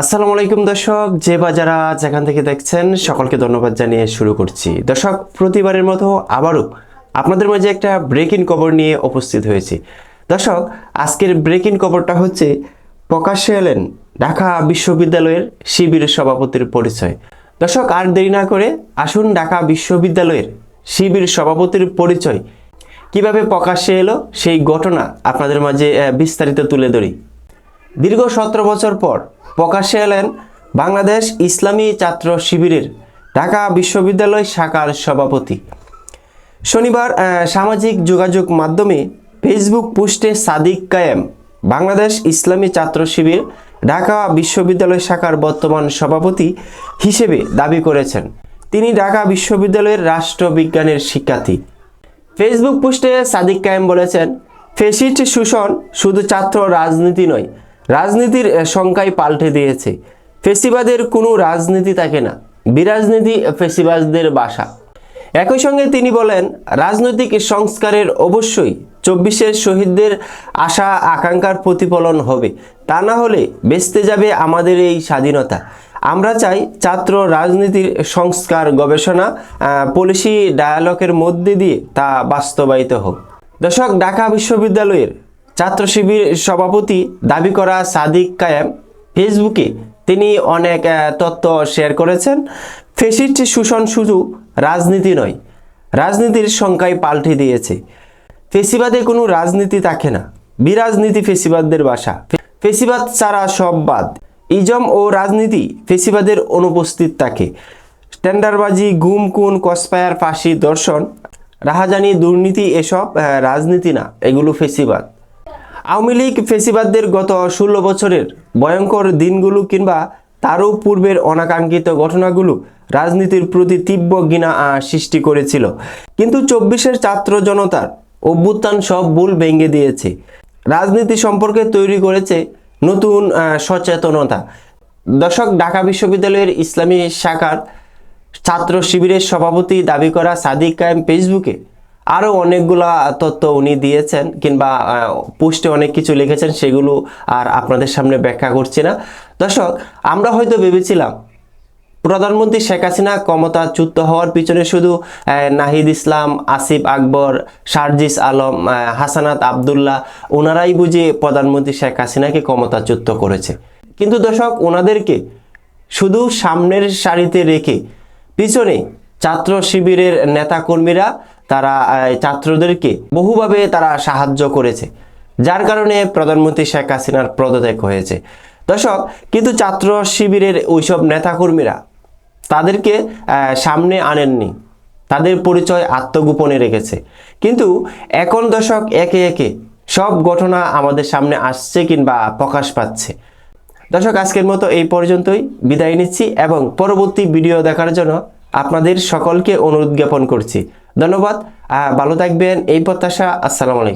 আসসালামু আলাইকুম দর্শক, যে বা যারা যেখান থেকে দেখছেন, সকলকে ধন্যবাদ জানিয়ে শুরু করছি। দর্শক, প্রতিবারের মতো আবারও আপনাদের মাঝে একটা ব্রেকিং খবর নিয়ে উপস্থিত হয়েছি। দর্শক, আজকের ব্রেকিং খবরটা হচ্ছে প্রকাশ্যে এলেন ঢাকা বিশ্ববিদ্যালয়ের শিবিরের সভাপতির পরিচয়। দর্শক, আর দেরি না করে আসুন ঢাকা বিশ্ববিদ্যালয়ের শিবির সভাপতির পরিচয়। কীভাবে প্রকাশ্যে এলো, সেই ঘটনা আপনাদের মাঝে বিস্তারিত তুলে ধরি। দীর্ঘ সতেরো বছর পর প্রকাশ্যে এলেন বাংলাদেশ ইসলামী ছাত্র শিবিরের ঢাকা বিশ্ববিদ্যালয় শাখার সভাপতি। শনিবার সামাজিক যোগাযোগ মাধ্যমে ফেসবুক পোস্টে সাদিক কায়েম, বাংলাদেশ ইসলামী ছাত্র শিবির ঢাকা বিশ্ববিদ্যালয় শাখার বর্তমান সভাপতি হিসেবে দাবি করেছেন। তিনি ঢাকা বিশ্ববিদ্যালয়ের রাষ্ট্রবিজ্ঞানের শিক্ষার্থী। ফেসবুক পোস্টে সাদিক কায়েম বলেছেন, ফেসিস্ট শোষণ শুধু ছাত্র রাজনীতি নয় রাজনীতির সংখ্যাই পাল্টে দিয়েছে। ফেসিবাদের কোনো রাজনীতি থাকে না। বিরাজনীতি ফেসিবাজদের বাসা। একই সঙ্গে তিনি বলেন, রাজনৈতিক সংস্কারের অবশ্যই চব্বিশের শহীদদের আশা, আকাঙ্ক্ষার প্রতিফলন হবে। তা না হলে বেচতে যাবে আমাদের এই স্বাধীনতা। আমরা চাই ছাত্র রাজনীতির সংস্কার, গবেষণা পলিসি ডায়ালগের মধ্যে দিয়ে তা বাস্তবায়িত হোক। দর্শক, ঢাকা বিশ্ববিদ্যালয়ের ছাত্র শিবির সভাপতি দাবি করা সাদিক কায়েম ফেসবুকে তিনি অনেক তথ্য শেয়ার করেছেন। ফেসিস্ট শোষণ শুধু রাজনীতি নয়, রাজনীতির সংখ্যায় পাল্টে দিয়েছে। ফেসিবাদে কোনো রাজনীতি থাকে না, বিরাজনীতি ফেসিবাদদের বাসা। ফেসিবাদ ছাড়া সব বাদ। ইজম ও রাজনীতি ফেসিবাদের অনুপস্থিত থাকে। স্ট্যান্ডারবাজি, গুম, খুন কসপায়ার ফাঁসি, দর্শন, রাহাজানি, দুর্নীতি এসব রাজনীতি না, এগুলো ফেসিবাদ। আওয়ামী লীগ ফেসিবাদদের গত ষোলো বছরের ভয়ঙ্কর দিনগুলো কিংবা তারও পূর্বের অনাকাঙ্ক্ষিত ঘটনাগুলো রাজনীতির প্রতি তীব্র ঘৃণা সৃষ্টি করেছিল। কিন্তু চব্বিশের ছাত্র জনতার অভ্যুত্থান সব ভুল ভেঙে দিয়েছে। রাজনীতি সম্পর্কে তৈরি করেছে নতুন সচেতনতা। দর্শক, ঢাকা বিশ্ববিদ্যালয়ের ইসলামী শাখার ছাত্র শিবিরের সভাপতি দাবি করা সাদিক কায়েম ফেসবুকে আরও অনেকগুলা তথ্য উনি দিয়েছেন কিংবা পোস্টে অনেক কিছু লিখেছেন, সেগুলো আর আপনাদের সামনে ব্যাখ্যা করছি না। দর্শক, আমরা হয়তো ভেবেছিলাম, প্রধানমন্ত্রী শেখ হাসিনা ক্ষমতাচ্যুত হওয়ার পিছনে শুধু নাহিদ ইসলাম, আসিফ আকবর, শারজিস আলম হাসানাত আবদুল্লাহ, ওনারাই বুঝে প্রধানমন্ত্রী শেখ হাসিনাকে ক্ষমতাচ্যুত করেছে। কিন্তু দর্শক, ওনাদেরকে শুধু সামনের সারিতে রেখে পিছনে ছাত্র শিবিরের নেতাকর্মীরা তারা ছাত্রদেরকে বহুভাবে তারা সাহায্য করেছে, যার কারণে প্রধানমন্ত্রী শেখ হাসিনার পদত্যাগ হয়েছে। দর্শক, কিন্তু ছাত্র শিবিরের ওইসব নেতাকর্মীরা তাদেরকে সামনে আনেননি। তাদের পরিচয় আত্মগোপনে রেখেছে। কিন্তু এখন দর্শক, একে একে সব ঘটনা আমাদের সামনে আসছে কিংবা প্রকাশ পাচ্ছে। দর্শক, আজকের মতো এই পর্যন্তই। বিদায় নিচ্ছি এবং পরবর্তী ভিডিও দেখার জন্য আপনাদের সকলকে অনুরোধ জ্ঞাপন করছি। ধন্যবাদ ভালো থাকবেন এই প্রত্যাশা আসসালামু আলাইকুম।